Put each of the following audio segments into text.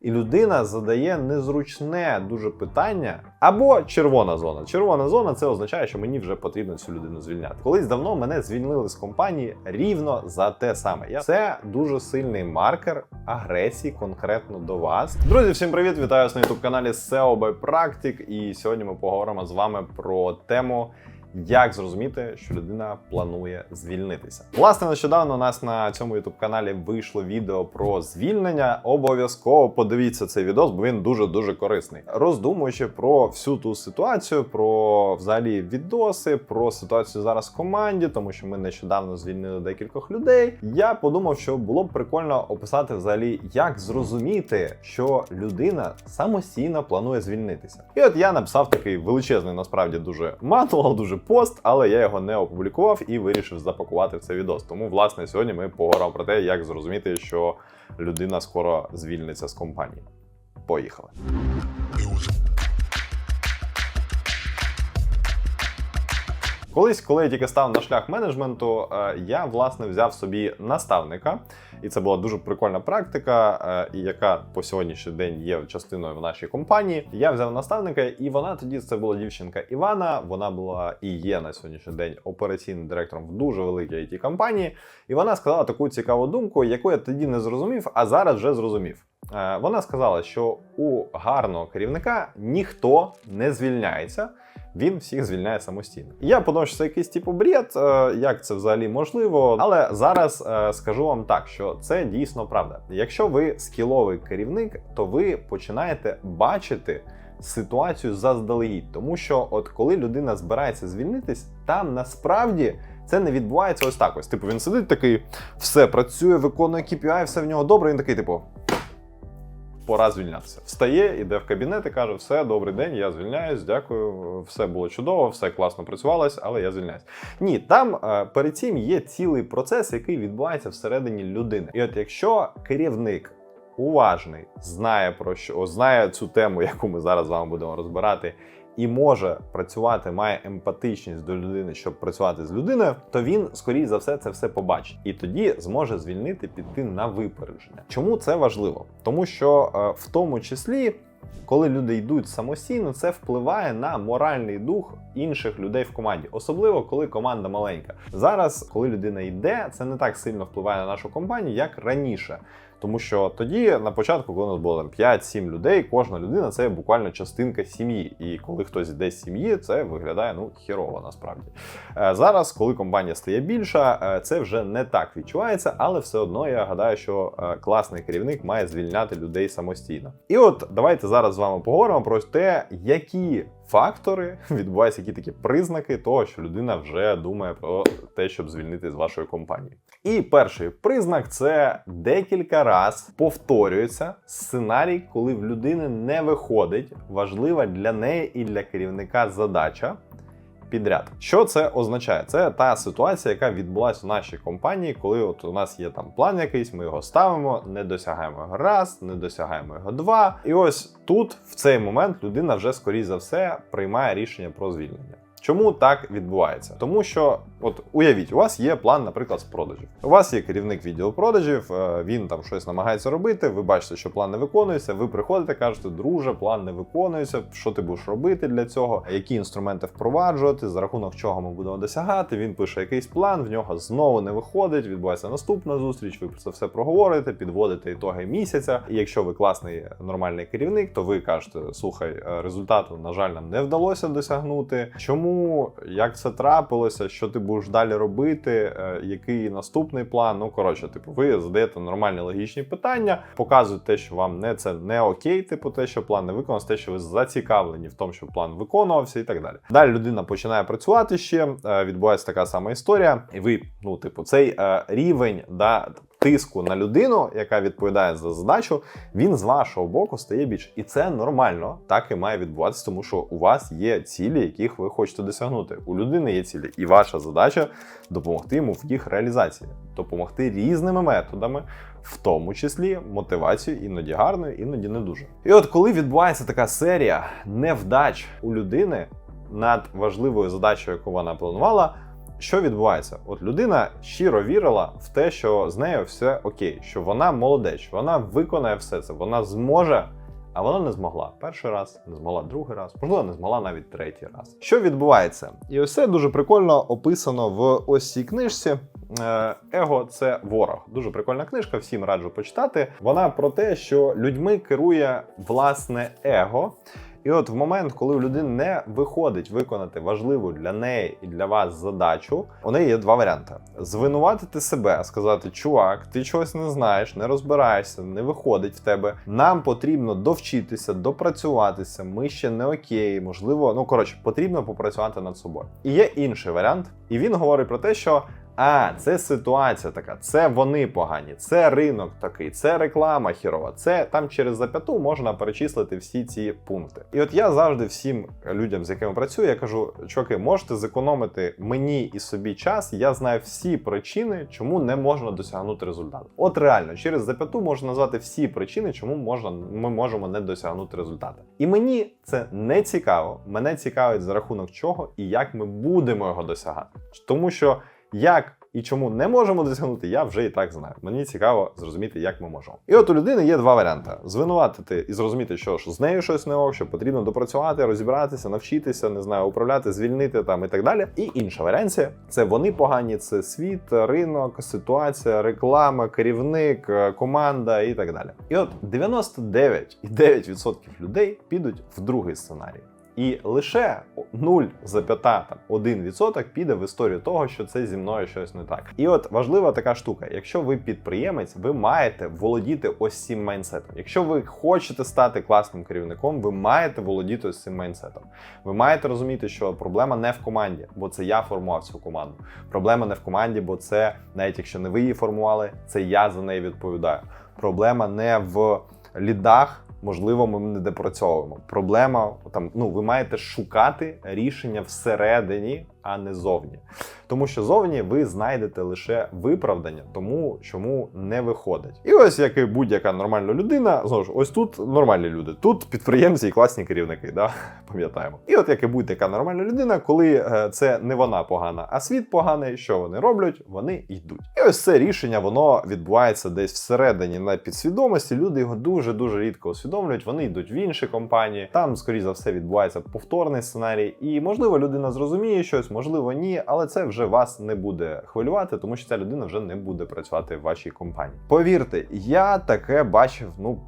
І людина задає незручне дуже питання або червона зона. Червона зона це означає, що мені вже потрібно цю людину звільняти. Колись давно мене звільнили з компанії рівно за те саме. Я це дуже сильний маркер агресії конкретно до вас. Друзі, всім привіт! Вітаю вас на youtube каналі SEO by Practic. І сьогодні ми поговоримо з вами про тему. Як зрозуміти, що людина планує звільнитися? Власне, нещодавно у нас на цьому youtube каналі вийшло відео про звільнення. Обов'язково подивіться цей відос, бо він дуже дуже корисний. Роздумуючи про всю ту ситуацію, про взагалі відоси, про ситуацію зараз в команді, тому що ми нещодавно звільнили декількох людей. Я подумав, що було б прикольно описати взагалі, як зрозуміти, що людина самостійно планує звільнитися. І от я написав такий величезний, насправді дуже маnual, дуже пост, але я його не опублікував і вирішив запакувати в цей відос. Тому, власне, сьогодні ми поговоримо про те, як зрозуміти, що людина скоро звільниться з компанії. Поїхали. Колись, коли я тільки став на шлях менеджменту, е, я власне взяв собі наставника, і це була дуже прикольна практика, е, яка по сьогоднішній день є частиною в нашій компанії. Я взяв наставника, і вона тоді це була дівчинка Івана. Вона була і є на сьогоднішній день операційним директором в дуже великій it компанії. І вона сказала таку цікаву думку, яку я тоді не зрозумів, а зараз вже зрозумів. Е, Вона сказала, що у гарного керівника ніхто не звільняється. Він всіх звільняє самостійно. Я подумав, що це якийсь типу бред, е, як це взагалі можливо. Але зараз е, скажу вам так, що це дійсно правда. Якщо ви скіловий керівник, то ви починаєте бачити ситуацію заздалегідь, тому що от коли людина збирається звільнитись, там насправді. Це не відбувається ось так. Ось типу він сидить такий, все працює, виконує KPI, все в нього добре. Він такий, типу, пора звільнятися. Встає, іде в кабінет і каже: все, добрий день, я звільняюсь, дякую, все було чудово, все класно працювалось, але я звільняюсь. Ні, там е, перед цим є цілий процес, який відбувається всередині людини. І от якщо керівник уважний, знає про що, знає цю тему, яку ми зараз з вами будемо розбирати. І може працювати, має емпатичність до людини, щоб працювати з людиною, то він, скоріш за все, це все побачить і тоді зможе звільнити піти на випередження. Чому це важливо? Тому що е, в тому числі, коли люди йдуть самостійно, це впливає на моральний дух інших людей в команді, особливо коли команда маленька. Зараз, коли людина йде, це не так сильно впливає на нашу компанію, як раніше. Тому що тоді, на початку, коли у нас було там 5-7 людей, кожна людина це буквально частинка сім'ї. І коли хтось йде з сім'ї, це виглядає ну хірово насправді. Е, Зараз, коли компанія стає більша, е, це вже не так відчувається, але все одно я гадаю, що е, класний керівник має звільняти людей самостійно. І от давайте зараз з вами поговоримо про те, які фактори відбуваються, які такі признаки того, що людина вже думає про те, щоб звільнити з вашої компанії. І перший признак це декілька раз повторюється сценарій, коли в людини не виходить важлива для неї і для керівника задача. Підряд, що це означає? Це та ситуація, яка відбулася в нашій компанії, коли от у нас є там план якийсь, ми його ставимо, не досягаємо його раз, не досягаємо його два. І ось тут, в цей момент, людина вже скоріш за все приймає рішення про звільнення. Чому так відбувається? Тому що, от уявіть, у вас є план, наприклад, з продажів. У вас є керівник відділу продажів, е, він там щось намагається робити. Ви бачите, що план не виконується. Ви приходите, кажете, друже, план не виконується. Що ти будеш робити для цього? Які інструменти впроваджувати, за рахунок чого ми будемо досягати? Він пише якийсь план, в нього знову не виходить. Відбувається наступна зустріч. Ви про це все проговорите, підводите ітоги місяця. І якщо ви класний нормальний керівник, то ви кажете: слухай, е, результату на жаль нам не вдалося досягнути. Чому? Як це трапилося, що ти будеш далі робити, е, який наступний план? Ну коротше, типу, ви задаєте нормальні логічні питання, показуєте те, що вам не це не окей, типу те, що план не виконався, те, що ви зацікавлені в тому, щоб план виконувався, і так далі. Далі людина починає працювати ще, е, відбувається така сама історія, і ви, ну, типу, цей е, рівень да. Тиску на людину, яка відповідає за задачу, він з вашого боку стає більше. І це нормально, так і має відбуватися, тому що у вас є цілі, яких ви хочете досягнути. У людини є цілі, і ваша задача допомогти йому в їх реалізації, допомогти різними методами, в тому числі мотивацією, іноді гарною, іноді не дуже. І от коли відбувається така серія невдач у людини над важливою задачею, яку вона планувала що відбувається? От людина щиро вірила в те, що з нею все окей, що вона молодець, вона виконає все це, вона зможе. А вона не змогла перший раз, не змогла другий раз, можливо, не змогла навіть третій раз. Що відбувається? І ось це дуже прикольно описано в ось цій книжці. Е, Его це ворог. Дуже прикольна книжка, всім раджу почитати. Вона про те, що людьми керує власне его. І от в момент, коли у людини не виходить виконати важливу для неї і для вас задачу, у неї є два варіанти: звинуватити себе, сказати: Чувак, ти чогось не знаєш, не розбираєшся, не виходить в тебе. Нам потрібно довчитися, допрацюватися. Ми ще не окей. Можливо, ну коротше, потрібно попрацювати над собою. І є інший варіант, і він говорить про те, що. А, це ситуація така, це вони погані, це ринок такий, це реклама хірова. Це там через зап'яту можна перечислити всі ці пункти. І от я завжди всім людям, з якими працюю, я кажу: чуваки, можете зекономити мені і собі час. Я знаю всі причини, чому не можна досягнути результату. От реально, через зап'яту можна назвати всі причини, чому можна ми можемо не досягнути результату. І мені це не цікаво. Мене цікавить за рахунок чого і як ми будемо його досягати, тому що. Як і чому не можемо досягнути, я вже і так знаю. Мені цікаво зрозуміти, як ми можемо. І от у людини є два варіанти: звинуватити і зрозуміти, що ж з нею щось не ок, що потрібно допрацювати, розібратися, навчитися, не знаю, управляти, звільнити там і так далі. І інша варіанція це вони погані, це світ, ринок, ситуація, реклама, керівник, команда і так далі. І от 99,9% людей підуть в другий сценарій. І лише 0,1% піде в історію того, що це зі мною щось не так. І от важлива така штука: якщо ви підприємець, ви маєте володіти ось цим майнсетом. Якщо ви хочете стати класним керівником, ви маєте володіти ось цим майнсетом. Ви маєте розуміти, що проблема не в команді, бо це я формував цю команду. Проблема не в команді, бо це навіть якщо не ви її формували, це я за неї відповідаю. Проблема не в лідах можливо, ми не допрацьовуємо. Проблема там, ну ви маєте шукати рішення всередині, а не зовні. Тому що зовні ви знайдете лише виправдання, тому чому не виходить. І ось як і будь-яка нормальна людина, знову ж ось тут нормальні люди, тут підприємці і класні керівники, да? пам'ятаємо. І от як і будь-яка нормальна людина, коли е, це не вона погана, а світ поганий, що вони роблять? Вони йдуть. І ось це рішення, воно відбувається десь всередині на підсвідомості. Люди його дуже дуже рідко усвідомлюють. Вони йдуть в інші компанії. Там, скоріш за все, відбувається повторний сценарій. І можливо, людина зрозуміє щось, можливо, ні, але це вже вас не буде хвилювати, тому що ця людина вже не буде працювати в вашій компанії. Повірте, я таке бачив, ну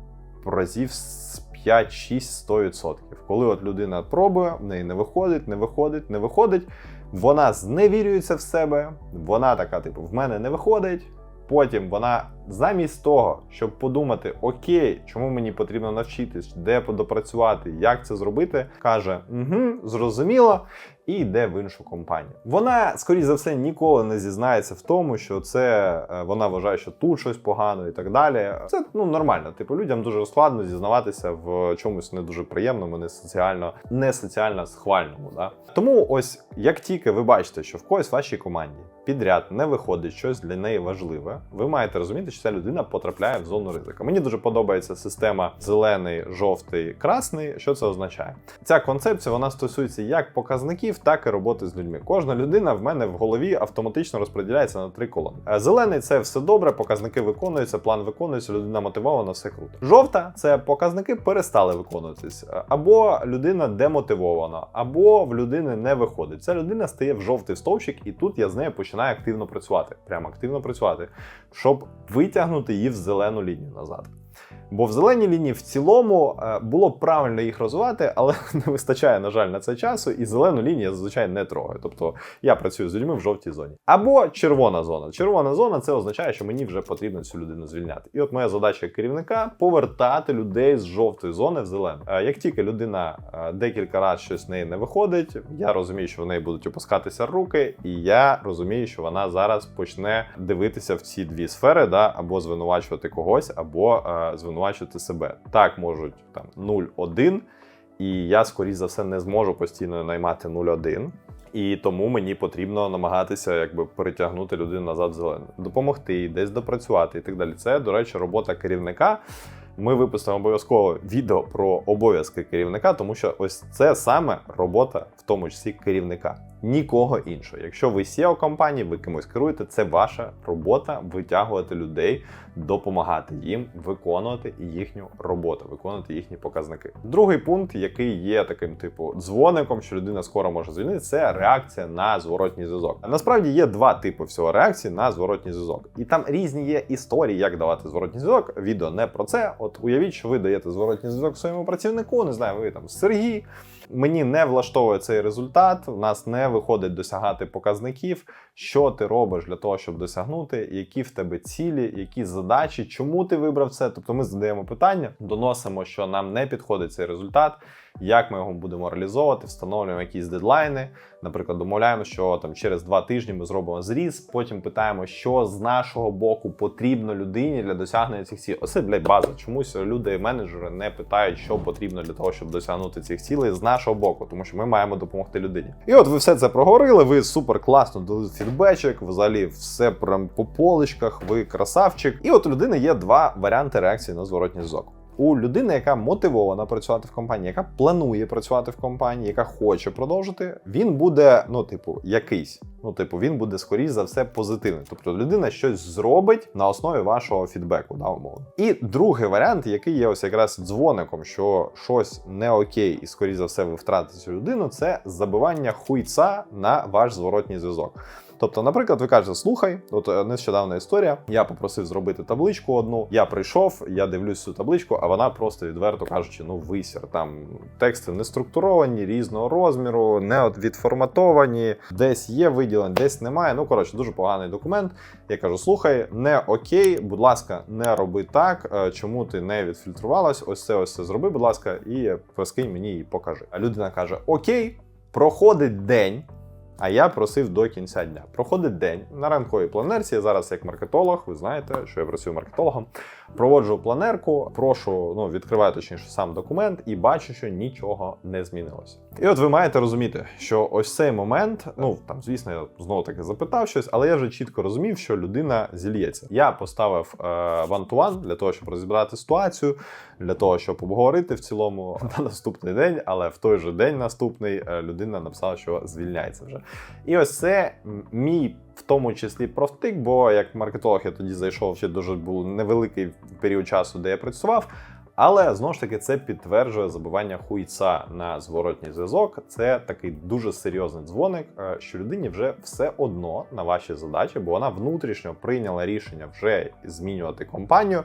разів з 5-6-100%. Коли от людина пробує, в неї не виходить, не виходить, не виходить. Вона зневірюється в себе, вона така, типу, в мене не виходить. Потім вона замість того, щоб подумати, окей, чому мені потрібно навчитись, де допрацювати, як це зробити, каже: угу, зрозуміло, і йде в іншу компанію. Вона, скоріш за все, ніколи не зізнається в тому, що це е, вона вважає, що тут щось погано і так далі. Це ну нормально. Типу, людям дуже складно зізнаватися в чомусь не дуже приємному, не соціально, не соціально схвальному. Да? Тому ось як тільки ви бачите, що в когось в вашій команді підряд не виходить щось для неї важливе, ви маєте розуміти, що ця людина потрапляє в зону ризика. Мені дуже подобається система зелений, жовтий, красний. Що це означає? Ця концепція вона стосується як показників, так і роботи з людьми. Кожна людина в мене в голові автоматично розподіляється на три колони. Е, Зелений це все добре, показники виконуються, план виконується, людина мотивована, все круто. Жовта це показники перестали виконуватись, е, або людина демотивована, або в людини не виходить. Ця людина стає в жовтий стовпчик, і тут я з нею починаю активно працювати. Прямо активно працювати, щоб витягнути її в зелену лінію назад. Бо в зеленій лінії в цілому е, було б правильно їх розвивати, але не вистачає, на жаль, на це часу, і зелену лінію я зазвичай не трогаю. Тобто я працюю з людьми в жовтій зоні. Або червона зона. Червона зона це означає, що мені вже потрібно цю людину звільняти. І от моя задача як керівника повертати людей з жовтої зони в зелену. Е, Як тільки людина е, декілька разів щось з неї не виходить, я розумію, що в неї будуть опускатися руки, і я розумію, що вона зараз почне дивитися в ці дві сфери, да, або звинувачувати когось, або е, звинувачувати себе. Так можуть там 0-1, і я, скоріш за все, не зможу постійно наймати 0-1. І тому мені потрібно намагатися якби перетягнути людину назад в зелену, допомогти їй, десь допрацювати і так далі. Це, до речі, робота керівника. Ми випустимо обов'язково відео про обов'язки керівника, тому що ось це саме робота, в тому числі керівника. Нікого іншого. Якщо ви SEO компанії, ви кимось керуєте, це ваша робота витягувати людей, допомагати їм виконувати їхню роботу, виконувати їхні показники. Другий пункт, який є таким типу дзвоником, що людина скоро може звільнити, це реакція на зворотній зв'язок. Насправді є два типи всього реакції на зворотній зв'язок, і там різні є історії, як давати зворотній зв'язок. Відео не про це. От уявіть, що ви даєте зворотній зв'язок своєму працівнику. Не знаю, ви там Сергій. Мені не влаштовує цей результат. У нас не виходить досягати показників. Що ти робиш для того, щоб досягнути, які в тебе цілі, які задачі, чому ти вибрав це? Тобто ми задаємо питання, доносимо, що нам не підходить цей результат, як ми його будемо реалізовувати, встановлюємо якісь дедлайни. Наприклад, домовляємо, що там через два тижні ми зробимо зріз. Потім питаємо, що з нашого боку потрібно людині для досягнення цих цілей. Оце блядь, база. Чомусь люди, менеджери не питають, що потрібно для того, щоб досягнути цих цілей з нашого боку, тому що ми маємо допомогти людині. І от ви все це проговорили. Ви супер класно дали фідбечик, взагалі все прям по поличках. Ви красавчик. І от у людини є два варіанти реакції на зворотній зв'язок. У людини, яка мотивована працювати в компанії, яка планує працювати в компанії, яка хоче продовжити, він буде, ну, типу, якийсь. Ну, типу, він буде скоріш за все позитивний. Тобто людина щось зробить на основі вашого фідбеку, да, умовно. І другий варіант, який є ось якраз дзвоником, що щось не окей, і скоріш за все ви втратите цю людину, це забивання хуйця на ваш зворотній зв'язок. Тобто, наприклад, ви кажете, слухай, от е, нещодавна історія. Я попросив зробити табличку одну. Я прийшов, я дивлюсь цю табличку, а вона просто відверто кажучи, ну висір. Там тексти не структуровані, різного розміру, не відформатовані, десь є виділень, десь немає. Ну коротше, дуже поганий документ. Я кажу: слухай, не окей, будь ласка, не роби так. е, Чому ти не відфільтрувалась? Ось це ось це зроби, будь ласка, і скинь мені і покажи. А людина каже: Окей, проходить день. А я просив до кінця дня. Проходить день на ранковій планерці. Зараз як маркетолог, ви знаєте, що я працюю маркетологом. Проводжу планерку, прошу, ну відкриваю точніше сам документ і бачу, що нічого не змінилося. І от ви маєте розуміти, що ось цей момент, ну там, звісно, я знову таки запитав щось, але я вже чітко розумів, що людина зільється. Я поставив ван-ту-ван для того, щоб розібрати ситуацію, для того, щоб обговорити в цілому на наступний день, але в той же день наступний е, людина написала, що звільняється вже. І ось це мій. В тому числі профтик, бо як маркетолог я тоді зайшов ще дуже був невеликий період часу, де я працював. Але знову ж таки це підтверджує забивання хуйця на зворотній зв'язок. Це такий дуже серйозний дзвоник, е, що людині вже все одно на ваші задачі, бо вона внутрішньо прийняла рішення вже змінювати компанію.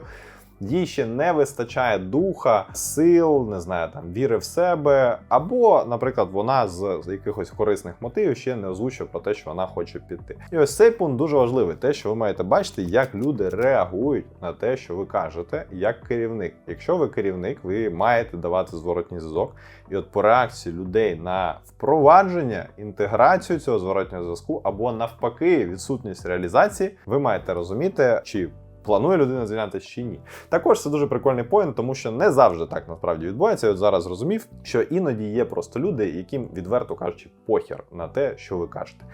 Їй ще не вистачає духа, сил, не знаю, там віри в себе, або, наприклад, вона з, якихось корисних мотивів ще не озвучує про те, що вона хоче піти. І ось цей пункт дуже важливий. Те, що ви маєте бачити, як люди реагують на те, що ви кажете, як керівник. Якщо ви керівник, ви маєте давати зворотній зв'язок. І от по реакції людей на впровадження, інтеграцію цього зворотнього зв'язку, або навпаки, відсутність реалізації, ви маєте розуміти, чи планує людина звільнятися чи ні. Також це дуже прикольний поінт, тому що не завжди так насправді відбувається. Я от зараз зрозумів, що іноді є просто люди, яким відверто кажучи, похер на те, що ви кажете.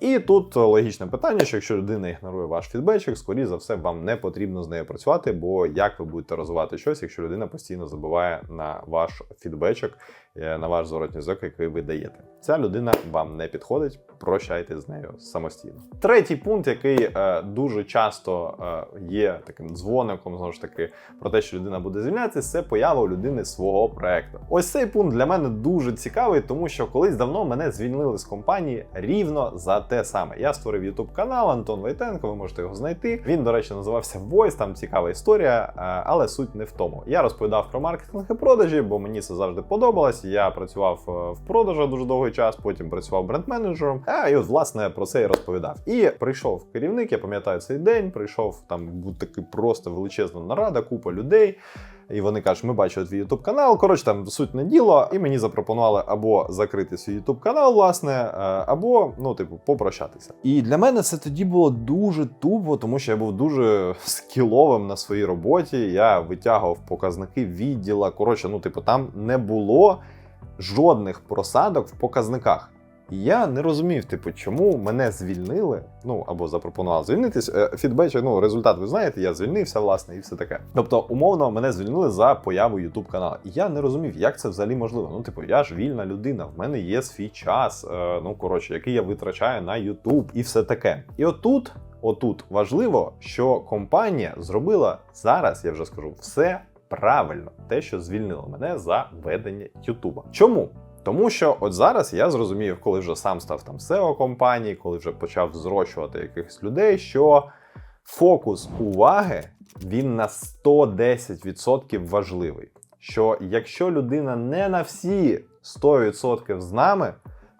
І тут логічне питання, що якщо людина ігнорує ваш фідбечик, скоріше за все, вам не потрібно з нею працювати, бо як ви будете розвивати щось, якщо людина постійно забуває на ваш фідбечик, е, на ваш зворотній зв'язок, який ви даєте. Ця людина вам не підходить, прощайте з нею самостійно. Третій пункт, який е, дуже часто е, є таким дзвоником, знову ж таки, про те, що людина буде звільнятися, це поява у людини свого проекту. Ось цей пункт для мене дуже цікавий, тому що колись давно мене звільнили з компанії рівно за те саме. Я створив YouTube канал Антон Войтенко, ви можете його знайти. Він, до речі, називався Voice, там цікава історія, е, але суть не в тому. Я розповідав про маркетинг і продажі, бо мені це завжди подобалось. Я працював е, в продажах дуже довгий час, потім працював бренд-менеджером. А і от власне про це і розповідав. І прийшов керівник, я пам'ятаю цей день. Прийшов там був такий просто величезна нарада, купа людей. І вони кажуть, ми бачили твій YouTube канал. Коротше, там суть не діло, і мені запропонували або закрити свій YouTube канал, власне, е, або ну, типу, попрощатися. І для мене це тоді було дуже тупо, тому що я був дуже скіловим на своїй роботі. Я витягував показники відділа. Коротше, ну, типу, там не було жодних просадок в показниках. І я не розумів, типу, чому мене звільнили, ну або запропонували звільнитись. Е, Фідбеч, ну результат, ви знаєте, я звільнився, власне, і все таке. Тобто, умовно, мене звільнили за появу YouTube каналу. І я не розумів, як це взагалі можливо. Ну, типу, я ж вільна людина, в мене є свій час, е, ну коротше, який я витрачаю на YouTube і все таке. І отут. Отут важливо, що компанія зробила зараз, я вже скажу, все правильно, те, що звільнило мене за ведення Ютуба. Чому? Тому що от зараз я зрозумів, коли вже сам став там SEO компанії, коли вже почав зрощувати якихось людей, що фокус уваги він на 110% важливий. Що якщо людина не на всі 100% з нами,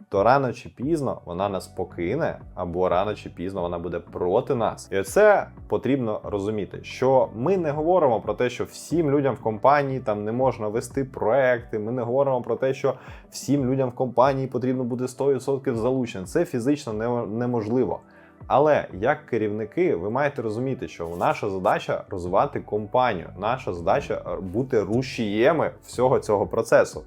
то рано чи пізно вона нас покине, або рано чи пізно вона буде проти нас. І це потрібно розуміти, що ми не говоримо про те, що всім людям в компанії там не можна вести проекти. Ми не говоримо про те, що всім людям в компанії потрібно бути 100% залученим. Це фізично неможливо. Але як керівники, ви маєте розуміти, що наша задача розвивати компанію, наша задача бути рушієми всього цього процесу.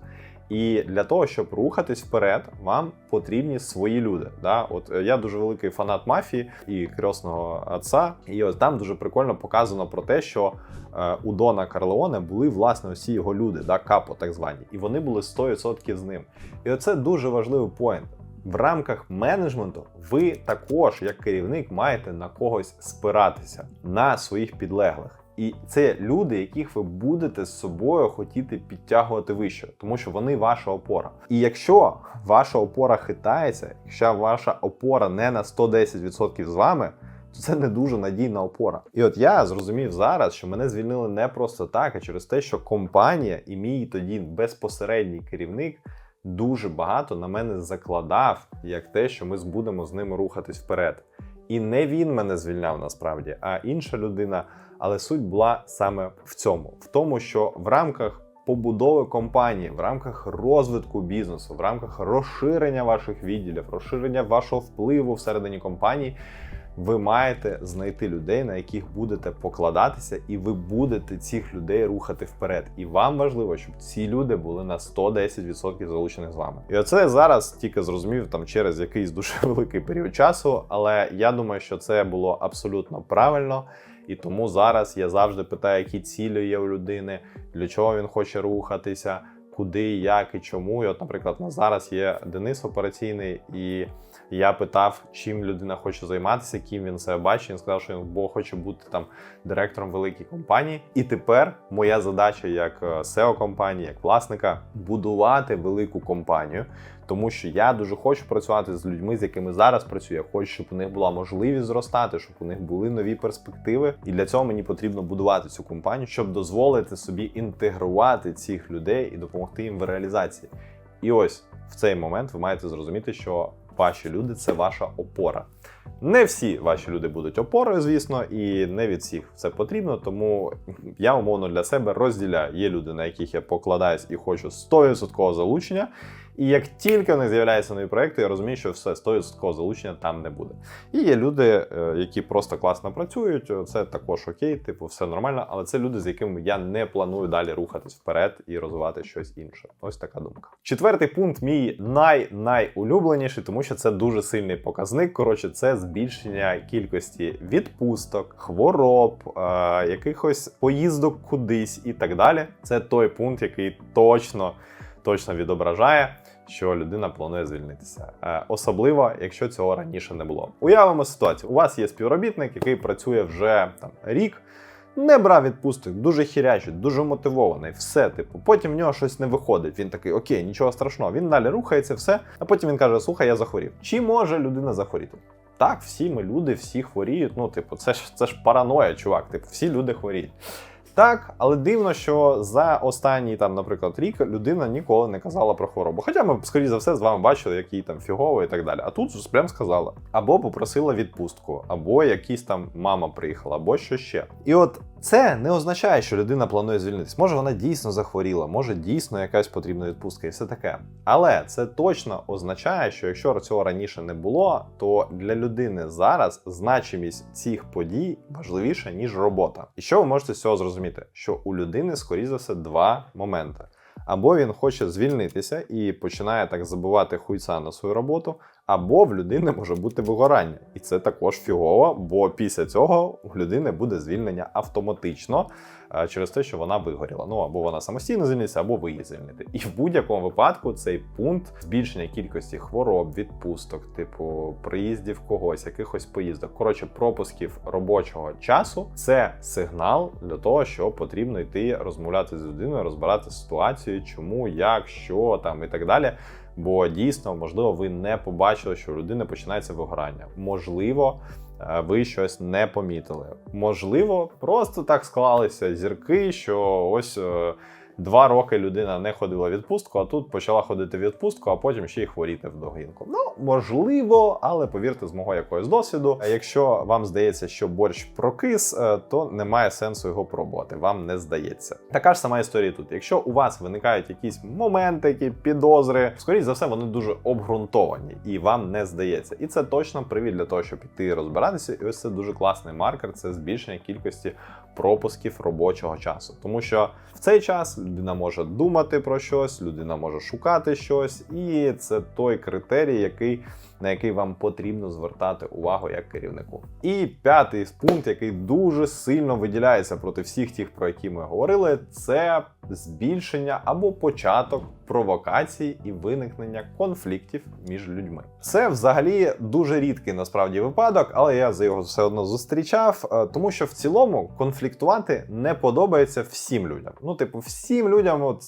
І для того, щоб рухатись вперед, вам потрібні свої люди. Да? От е, я дуже великий фанат мафії і крісного отца. І от там дуже прикольно показано про те, що е, у Дона Карлеоне були власне усі його люди, да, капо так звані, і вони були 100% з ним. І оце дуже важливий поінт. В рамках менеджменту ви також, як керівник, маєте на когось спиратися на своїх підлеглих. І це люди, яких ви будете з собою хотіти підтягувати вище, тому що вони ваша опора. І якщо ваша опора хитається, якщо ваша опора не на 110% з вами, то це не дуже надійна опора. І от я зрозумів зараз, що мене звільнили не просто так, а через те, що компанія і мій тоді безпосередній керівник дуже багато на мене закладав, як те, що ми будемо з ними рухатись вперед. І не він мене звільняв насправді, а інша людина. Але суть була саме в цьому: в тому, що в рамках побудови компанії, в рамках розвитку бізнесу, в рамках розширення ваших відділів, розширення вашого впливу всередині компанії, ви маєте знайти людей, на яких будете покладатися, і ви будете цих людей рухати вперед. І вам важливо, щоб ці люди були на 110% залучених з вами. І оце я зараз тільки зрозумів там через якийсь дуже великий період часу, але я думаю, що це було абсолютно правильно. І тому зараз я завжди питаю, які цілі є у людини, для чого він хоче рухатися, куди, як і чому. І от, наприклад, на зараз є Денис операційний, і я питав, чим людина хоче займатися, ким він себе бачить. Він сказав, що він бо хоче бути там директором великої компанії. І тепер моя задача як SEO компанії, як власника, будувати велику компанію. Тому що я дуже хочу працювати з людьми, з якими зараз працюю. Я хочу, щоб у них була можливість зростати, щоб у них були нові перспективи. І для цього мені потрібно будувати цю компанію, щоб дозволити собі інтегрувати цих людей і допомогти їм в реалізації. І ось в цей момент ви маєте зрозуміти, що ваші люди це ваша опора. Не всі ваші люди будуть опорою, звісно, і не від всіх це потрібно. Тому я умовно для себе розділяю. Є люди, на яких я покладаюсь і хочу 100% залучення. І як тільки в них з'являються нові проекти, я розумію, що все 100% залучення там не буде. І є люди, е, які просто класно працюють. Це також окей, типу, все нормально, але це люди, з якими я не планую далі рухатись вперед і розвивати щось інше. Ось така думка. Четвертий пункт мій най-найулюбленіший, тому що це дуже сильний показник. Коротше, це збільшення кількості відпусток, хвороб, е, якихось поїздок кудись і так далі. Це той пункт, який точно. Точно відображає, що людина планує звільнитися, Е, особливо якщо цього раніше не було. Уявимо ситуацію: у вас є співробітник, який працює вже там рік, не брав відпусток, дуже хірячий, дуже мотивований, все типу. Потім в нього щось не виходить. Він такий, окей, нічого страшного. Він далі рухається, все. А потім він каже: Слухай, я захворів. Чи може людина захворіти? Так, всі ми люди, всі хворіють. Ну, типу, це ж це ж параноя, чувак. Типу, всі люди хворіють. Так, але дивно, що за останній там, наприклад, рік людина ніколи не казала про хворобу. Хоча ми, скоріш за все, з вами бачили, як їй там фігово і так далі. А тут прям сказала. Або попросила відпустку, або якісь там мама приїхала, або що ще. І от це не означає, що людина планує звільнитись. Може, вона дійсно захворіла, може дійсно якась потрібна відпустка і все таке. Але це точно означає, що якщо цього раніше не було, то для людини зараз значимість цих подій важливіша, ніж робота. І що ви можете з цього зрозуміти? Що у людини, скоріше за все, два моменти. або він хоче звільнитися і починає так забувати хуйца на свою роботу, або в людини може бути вигорання. І це також фігово, бо після цього у людини буде звільнення автоматично через те, що вона вигоріла. Ну або вона самостійно звільниться, або ви її звільните. І в будь-якому випадку цей пункт збільшення кількості хвороб, відпусток, типу приїздів когось, якихось поїздок. Коротше, пропусків робочого часу це сигнал для того, що потрібно йти розмовляти з людиною, розбирати ситуацію, чому, як, що там і так далі. Бо дійсно, можливо, ви не побачили, що у людини починається вигорання. Можливо, е, ви щось не помітили. Можливо, просто так склалися зірки, що ось. Два роки людина не ходила в відпустку, а тут почала ходити в відпустку, а потім ще й хворіти в догінку. Ну можливо, але повірте, з мого якогось досвіду. Якщо вам здається, що борщ прокис, е, то немає сенсу його пробувати. Вам не здається. Така ж сама історія тут. Якщо у вас виникають якісь моменти, які підозри, скоріш за все, вони дуже обґрунтовані і вам не здається. І це точно привід для того, щоб піти розбиратися. І ось це дуже класний маркер. Це збільшення кількості пропусків робочого часу, тому що в цей час людина може думати про щось, людина може шукати щось, і це той критерій, який. На який вам потрібно звертати увагу як керівнику. І п'ятий пункт, який дуже сильно виділяється проти всіх тих, про які ми говорили, це збільшення або початок провокацій і виникнення конфліктів між людьми. Це взагалі дуже рідкий насправді випадок, але я за його все одно зустрічав, е, тому що в цілому конфліктувати не подобається всім людям. Ну, типу, всім людям, от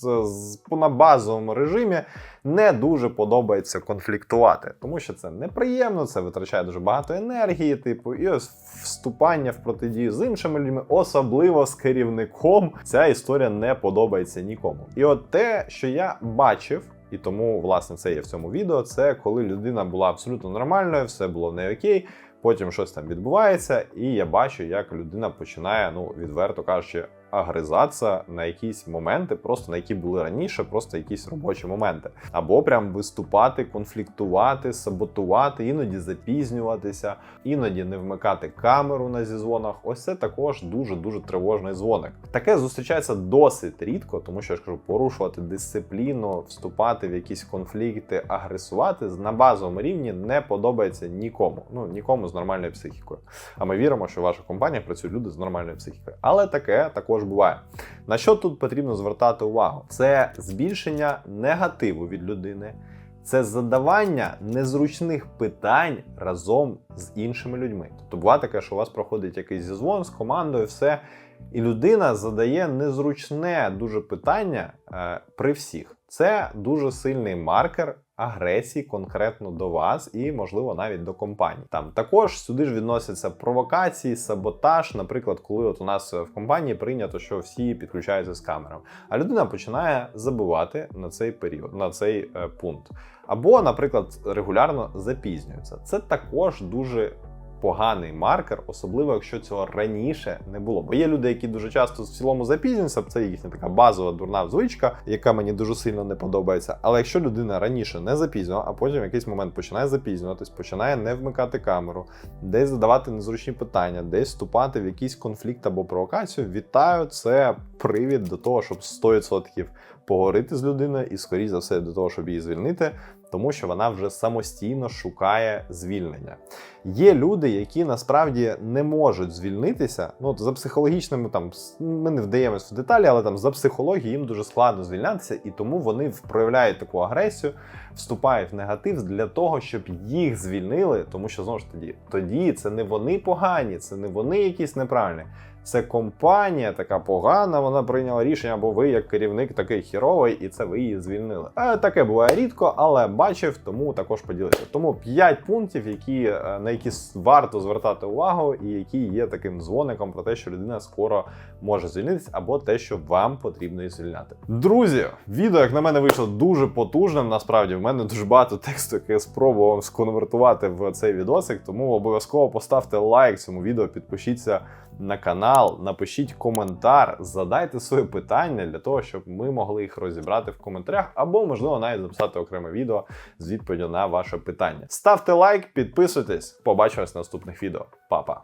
е, на базовому режимі. Не дуже подобається конфліктувати, тому що це неприємно, це витрачає дуже багато енергії, типу, і ось вступання в протидію з іншими людьми, особливо з керівником, ця історія не подобається нікому. І от те, що я бачив. І тому, власне, це є в цьому відео. Це коли людина була абсолютно нормальною, все було в неї окей. Потім щось там відбувається, і я бачу, як людина починає, ну відверто кажучи, агризатися на якісь моменти, просто на які були раніше, просто якісь робочі моменти, або прям виступати, конфліктувати, саботувати, іноді запізнюватися, іноді не вмикати камеру на зізвонах. Ось це також дуже дуже тривожний дзвоник. Таке зустрічається досить рідко, тому що я ж кажу, порушувати дисципліну, вступати в якісь конфлікти, агресувати на базовому рівні не подобається нікому. Ну нікому з нормальною психікою. А ми віримо, що ваша компанія працюють люди з нормальною психікою. Але таке також буває. На що тут потрібно звертати увагу? Це збільшення негативу від людини. Це задавання незручних питань разом з іншими людьми. Тобто буває таке, що у вас проходить якийсь зізвон з командою, все, і людина задає незручне дуже питання е, при всіх. Це дуже сильний маркер агресії конкретно до вас і, можливо, навіть до компанії. Там також сюди ж відносяться провокації, саботаж. Наприклад, коли от у нас в компанії прийнято, що всі підключаються з камерами, а людина починає забувати на цей період, на цей е, пункт. Або, наприклад, регулярно запізнюється. Це також дуже поганий маркер, особливо якщо цього раніше не було. Бо є люди, які дуже часто в цілому запізнюються, це їхня така базова дурна звичка, яка мені дуже сильно не подобається. Але якщо людина раніше не запізнювала, а потім в якийсь момент починає запізнюватись, починає не вмикати камеру, десь задавати незручні питання, десь вступати в якийсь конфлікт або провокацію, вітаю, це привід до того, щоб 100% поговорити з людиною і, скоріш за все, до того, щоб її звільнити. Тому що вона вже самостійно шукає звільнення. Є люди, які насправді не можуть звільнитися. Ну за психологічними там ми не вдаємось в деталі, але там за психологією їм дуже складно звільнятися, і тому вони проявляють таку агресію, вступають в негатив для того, щоб їх звільнили. Тому що знову ж тоді, тоді це не вони погані, це не вони якісь неправильні. Це компанія така погана, вона прийняла рішення, або ви, як керівник, такий хіровий, і це ви її звільнили. Е, таке буває рідко, але бачив, тому також поділися. Тому 5 пунктів, які, е, на які варто звертати увагу, і які є таким дзвоником про те, що людина скоро може звільнитися, або те, що вам потрібно її звільняти. Друзі, відео, як на мене, вийшло дуже потужним. Насправді, в мене дуже багато тексту, який я спробував сконвертувати в цей відосик. Тому обов'язково поставте лайк цьому відео, підпишіться на канал, напишіть коментар, задайте своє питання для того, щоб ми могли їх розібрати в коментарях, або, можливо, навіть записати окреме відео з відповіддю на ваше питання. Ставте лайк, підписуйтесь, побачимось в наступних відео. Па-па!